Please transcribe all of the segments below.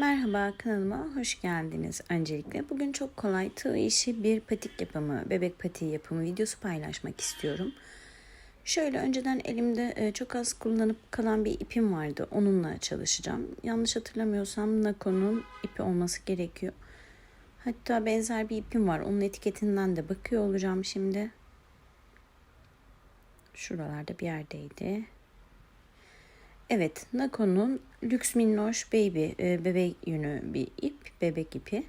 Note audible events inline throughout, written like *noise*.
Merhaba kanalıma hoş geldiniz. Öncelikle bugün çok kolay tığ işi bir patik yapımı, bebek patiği yapımı videosu paylaşmak istiyorum. Şöyle önceden elimde e, çok az kullanıp kalan bir ipim vardı. Onunla çalışacağım. Yanlış hatırlamıyorsam Nako'nun ipi olması gerekiyor. Hatta benzer bir ipim var. Onun etiketinden de bakıyor olacağım şimdi. Şuralarda bir yerdeydi. Evet, Nako'nun Lux Minnoş Baby e, bebek yünü bir ip, bebek ipi.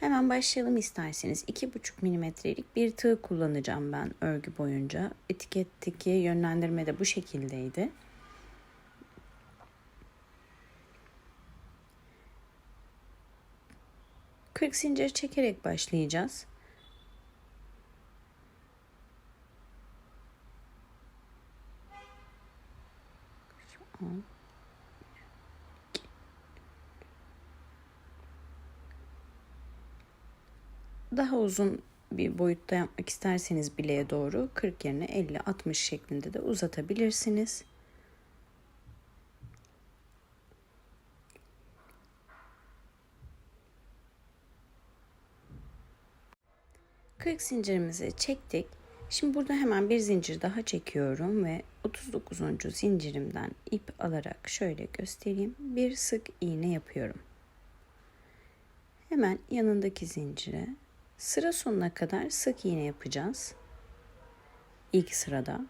Hemen başlayalım isterseniz. 2,5 milimetrelik bir tığ kullanacağım ben örgü boyunca. Etiketteki yönlendirme de bu şekildeydi. Kırk zincir çekerek başlayacağız. Daha uzun bir boyutta yapmak isterseniz bileğe doğru 40 yerine 50-60 şeklinde de uzatabilirsiniz. Kırk zincirimizi çektik. Şimdi burada hemen bir zincir daha çekiyorum ve 39. zincirimden ip alarak şöyle göstereyim. Bir sık iğne yapıyorum. Hemen yanındaki zincire sıra sonuna kadar sık iğne yapacağız. İlk sırada.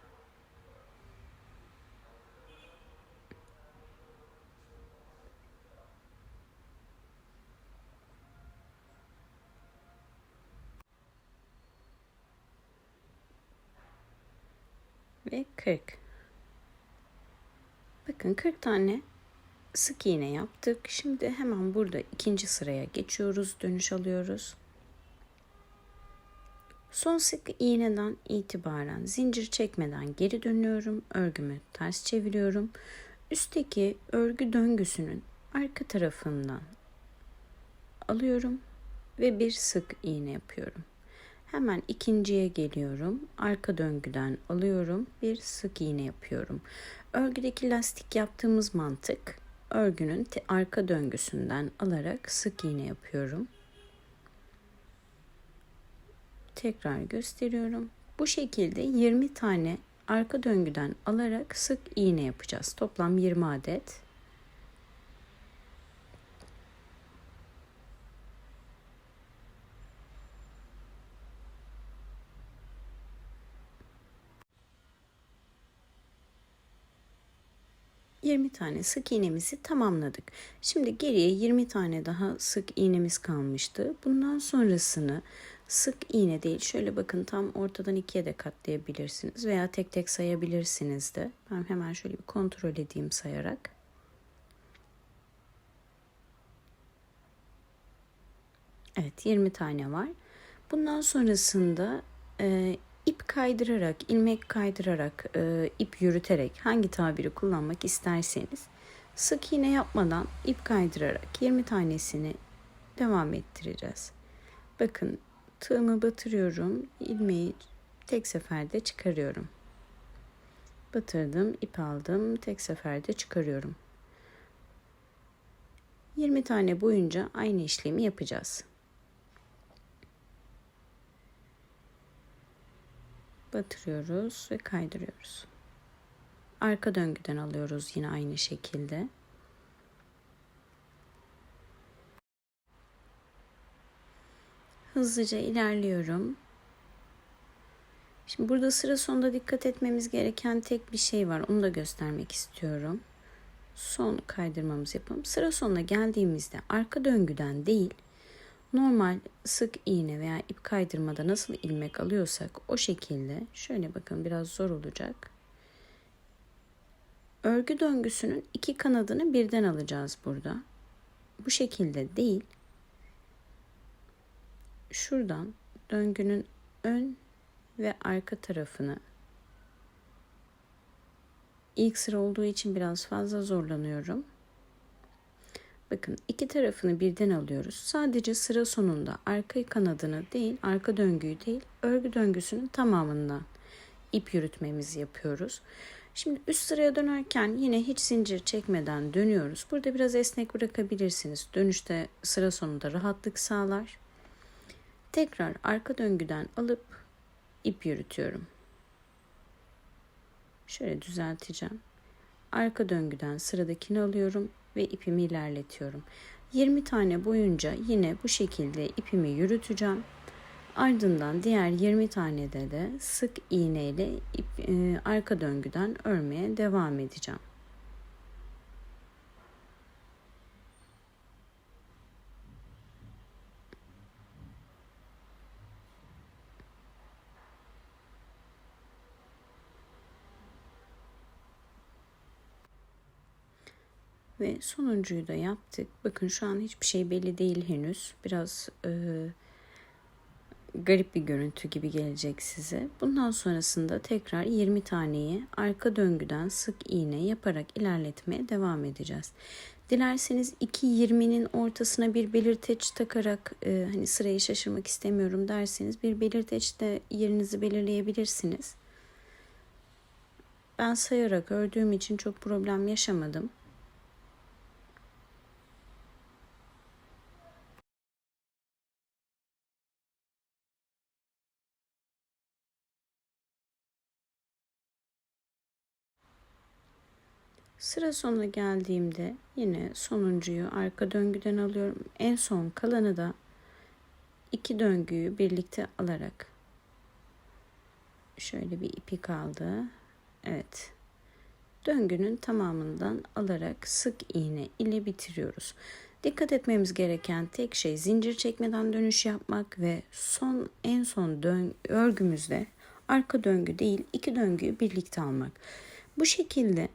ve 40. Bakın 40 tane sık iğne yaptık. Şimdi hemen burada ikinci sıraya geçiyoruz. Dönüş alıyoruz. Son sık iğneden itibaren zincir çekmeden geri dönüyorum. Örgümü ters çeviriyorum. Üstteki örgü döngüsünün arka tarafından alıyorum ve bir sık iğne yapıyorum. Hemen ikinciye geliyorum. Arka döngüden alıyorum. Bir sık iğne yapıyorum. Örgüdeki lastik yaptığımız mantık örgünün arka döngüsünden alarak sık iğne yapıyorum. Tekrar gösteriyorum. Bu şekilde 20 tane arka döngüden alarak sık iğne yapacağız. Toplam 20 adet. 20 tane sık iğnemizi tamamladık. Şimdi geriye 20 tane daha sık iğnemiz kalmıştı. Bundan sonrasını sık iğne değil şöyle bakın tam ortadan ikiye de katlayabilirsiniz veya tek tek sayabilirsiniz de. Ben hemen şöyle bir kontrol edeyim sayarak. Evet 20 tane var. Bundan sonrasında e, ip kaydırarak, ilmek kaydırarak, e, ip yürüterek hangi tabiri kullanmak isterseniz sık iğne yapmadan ip kaydırarak 20 tanesini devam ettireceğiz. Bakın tığımı batırıyorum, ilmeği tek seferde çıkarıyorum. Batırdım, ip aldım, tek seferde çıkarıyorum. 20 tane boyunca aynı işlemi yapacağız. Batırıyoruz ve kaydırıyoruz. Arka döngüden alıyoruz yine aynı şekilde. Hızlıca ilerliyorum. Şimdi burada sıra sonunda dikkat etmemiz gereken tek bir şey var. Onu da göstermek istiyorum. Son kaydırmamızı yapalım. Sıra sonuna geldiğimizde arka döngüden değil, normal sık iğne veya ip kaydırmada nasıl ilmek alıyorsak o şekilde şöyle bakın biraz zor olacak. Örgü döngüsünün iki kanadını birden alacağız burada. Bu şekilde değil. Şuradan döngünün ön ve arka tarafını ilk sıra olduğu için biraz fazla zorlanıyorum. Bakın iki tarafını birden alıyoruz. Sadece sıra sonunda arka kanadını değil, arka döngüyü değil, örgü döngüsünün tamamından ip yürütmemizi yapıyoruz. Şimdi üst sıraya dönerken yine hiç zincir çekmeden dönüyoruz. Burada biraz esnek bırakabilirsiniz. Dönüşte sıra sonunda rahatlık sağlar. Tekrar arka döngüden alıp ip yürütüyorum. Şöyle düzelteceğim. Arka döngüden sıradakini alıyorum ve ipimi ilerletiyorum. 20 tane boyunca yine bu şekilde ipimi yürüteceğim. Ardından diğer 20 tanede de sık iğne ile ip, e, arka döngüden örmeye devam edeceğim. Ve sonuncuyu da yaptık. Bakın şu an hiçbir şey belli değil henüz. Biraz e, garip bir görüntü gibi gelecek size. Bundan sonrasında tekrar 20 taneyi arka döngüden sık iğne yaparak ilerletmeye devam edeceğiz. Dilerseniz 2.20'nin ortasına bir belirteç takarak e, hani sırayı şaşırmak istemiyorum derseniz bir belirteçte yerinizi belirleyebilirsiniz. Ben sayarak ördüğüm için çok problem yaşamadım. Sıra sonuna geldiğimde yine sonuncuyu arka döngüden alıyorum. En son kalanı da iki döngüyü birlikte alarak şöyle bir ipi kaldı. Evet. Döngünün tamamından alarak sık iğne ile bitiriyoruz. Dikkat etmemiz gereken tek şey zincir çekmeden dönüş yapmak ve son en son dön örgümüzde arka döngü değil iki döngüyü birlikte almak. Bu şekilde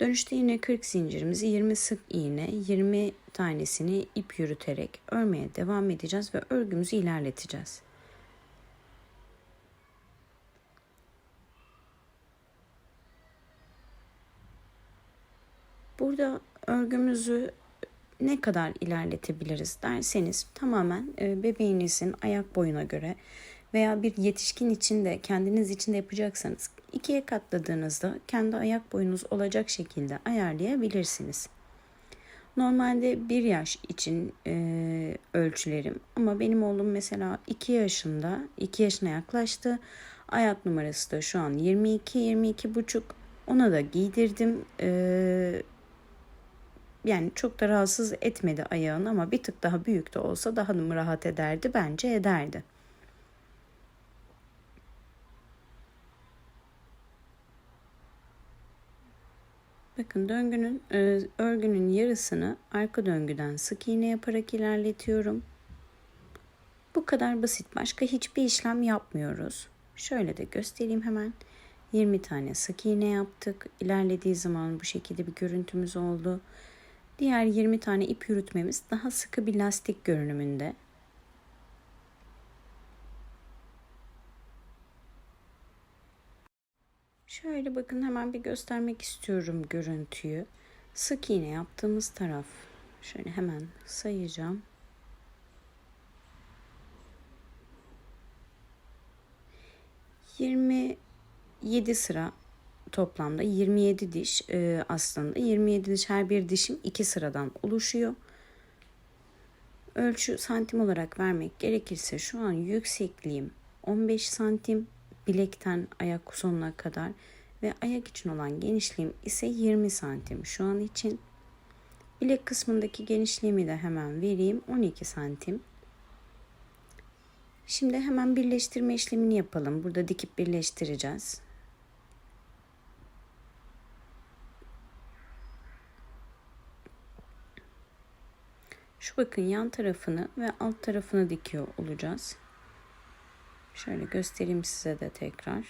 Dönüşte yine 40 zincirimizi 20 sık iğne 20 tanesini ip yürüterek örmeye devam edeceğiz ve örgümüzü ilerleteceğiz. Burada örgümüzü ne kadar ilerletebiliriz derseniz tamamen e, bebeğinizin ayak boyuna göre veya bir yetişkin için de kendiniz için de yapacaksanız ikiye katladığınızda kendi ayak boyunuz olacak şekilde ayarlayabilirsiniz. Normalde bir yaş için e, ölçülerim ama benim oğlum mesela 2 yaşında 2 yaşına yaklaştı. Ayak numarası da şu an 22 22 buçuk. Ona da giydirdim. E, yani çok da rahatsız etmedi ayağını ama bir tık daha büyük de olsa daha mı rahat ederdi bence ederdi. Bakın döngünün e, örgünün yarısını arka döngüden sık iğne yaparak ilerletiyorum. Bu kadar basit. Başka hiçbir işlem yapmıyoruz. Şöyle de göstereyim hemen. 20 tane sık iğne yaptık. İlerlediği zaman bu şekilde bir görüntümüz oldu. Diğer 20 tane ip yürütmemiz daha sıkı bir lastik görünümünde. Şöyle bakın hemen bir göstermek istiyorum görüntüyü. Sık iğne yaptığımız taraf. Şöyle hemen sayacağım. Yirmi yedi sıra toplamda 27 diş e, aslında 27 diş her bir dişim iki sıradan oluşuyor. Ölçü santim olarak vermek gerekirse şu an yüksekliğim 15 santim bilekten ayak sonuna kadar ve ayak için olan genişliğim ise 20 santim şu an için. Bilek kısmındaki genişliğimi de hemen vereyim 12 santim. Şimdi hemen birleştirme işlemini yapalım. Burada dikip birleştireceğiz. Şu bakın yan tarafını ve alt tarafını dikiyor olacağız. Şöyle göstereyim size de tekrar.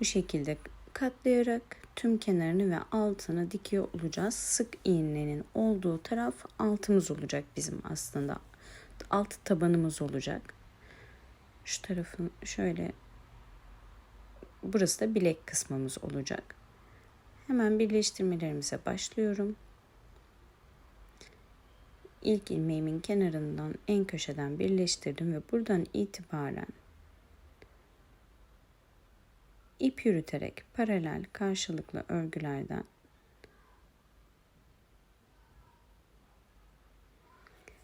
Bu şekilde katlayarak tüm kenarını ve altını dikiyor olacağız. Sık iğnenin olduğu taraf altımız olacak bizim aslında. Alt tabanımız olacak. Şu tarafın şöyle burası da bilek kısmımız olacak. Hemen birleştirmelerimize başlıyorum. İlk ilmeğimin kenarından en köşeden birleştirdim ve buradan itibaren ip yürüterek paralel karşılıklı örgülerden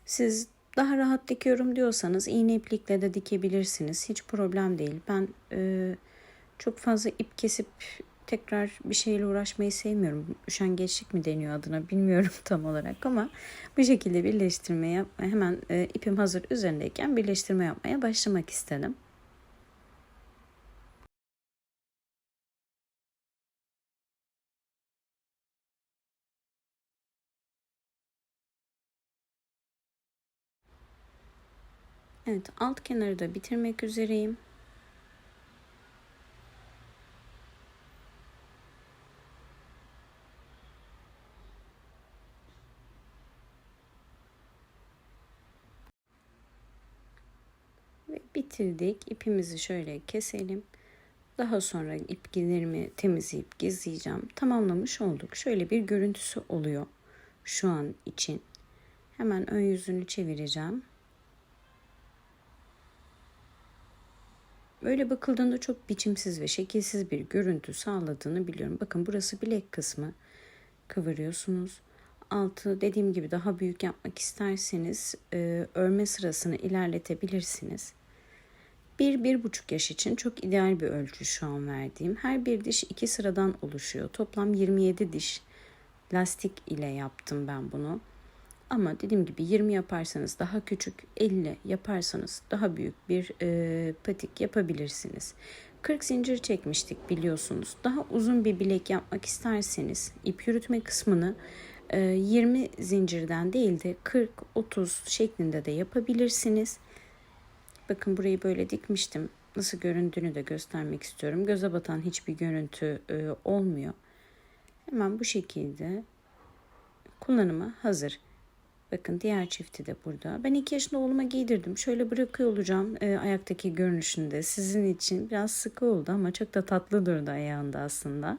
Siz daha rahat dikiyorum diyorsanız iğne iplikle de dikebilirsiniz. Hiç problem değil. Ben e, çok fazla ip kesip tekrar bir şeyle uğraşmayı sevmiyorum. Üşengeçlik mi deniyor adına bilmiyorum *laughs* tam olarak ama bu şekilde birleştirmeye hemen e, ipim hazır üzerindeyken birleştirme yapmaya başlamak istedim. Evet alt kenarı da bitirmek üzereyim. Ve bitirdik. İpimizi şöyle keselim. Daha sonra iplerimi temizleyip gizleyeceğim. Tamamlamış olduk. Şöyle bir görüntüsü oluyor şu an için. Hemen ön yüzünü çevireceğim. Böyle bakıldığında çok biçimsiz ve şekilsiz bir görüntü sağladığını biliyorum. Bakın burası bilek kısmı. Kıvırıyorsunuz. Altı dediğim gibi daha büyük yapmak isterseniz e, örme sırasını ilerletebilirsiniz. Bir, bir buçuk yaş için çok ideal bir ölçü şu an verdiğim. Her bir diş iki sıradan oluşuyor. Toplam 27 diş lastik ile yaptım ben bunu. Ama dediğim gibi 20 yaparsanız daha küçük, 50 yaparsanız daha büyük bir e, patik yapabilirsiniz. 40 zincir çekmiştik biliyorsunuz. Daha uzun bir bilek yapmak isterseniz ip yürütme kısmını e, 20 zincirden değil de 40-30 şeklinde de yapabilirsiniz. Bakın burayı böyle dikmiştim. Nasıl göründüğünü de göstermek istiyorum. Göze batan hiçbir görüntü e, olmuyor. Hemen bu şekilde kullanıma hazır. Bakın diğer çifti de burada. Ben iki yaşında oğluma giydirdim. Şöyle bırakıyor olacağım e, ayaktaki görünüşünde. Sizin için biraz sıkı oldu ama çok da tatlı durdu ayağında aslında.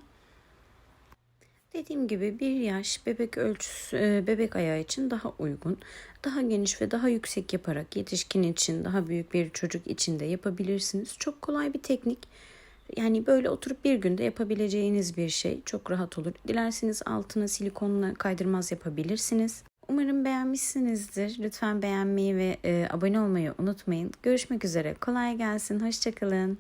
Dediğim gibi bir yaş bebek ölçüsü, e, bebek ayağı için daha uygun. Daha geniş ve daha yüksek yaparak yetişkin için, daha büyük bir çocuk için de yapabilirsiniz. Çok kolay bir teknik. Yani böyle oturup bir günde yapabileceğiniz bir şey. Çok rahat olur. Dilerseniz altına silikonla kaydırmaz yapabilirsiniz. Umarım beğenmişsinizdir. Lütfen beğenmeyi ve e, abone olmayı unutmayın. Görüşmek üzere. Kolay gelsin. Hoşçakalın.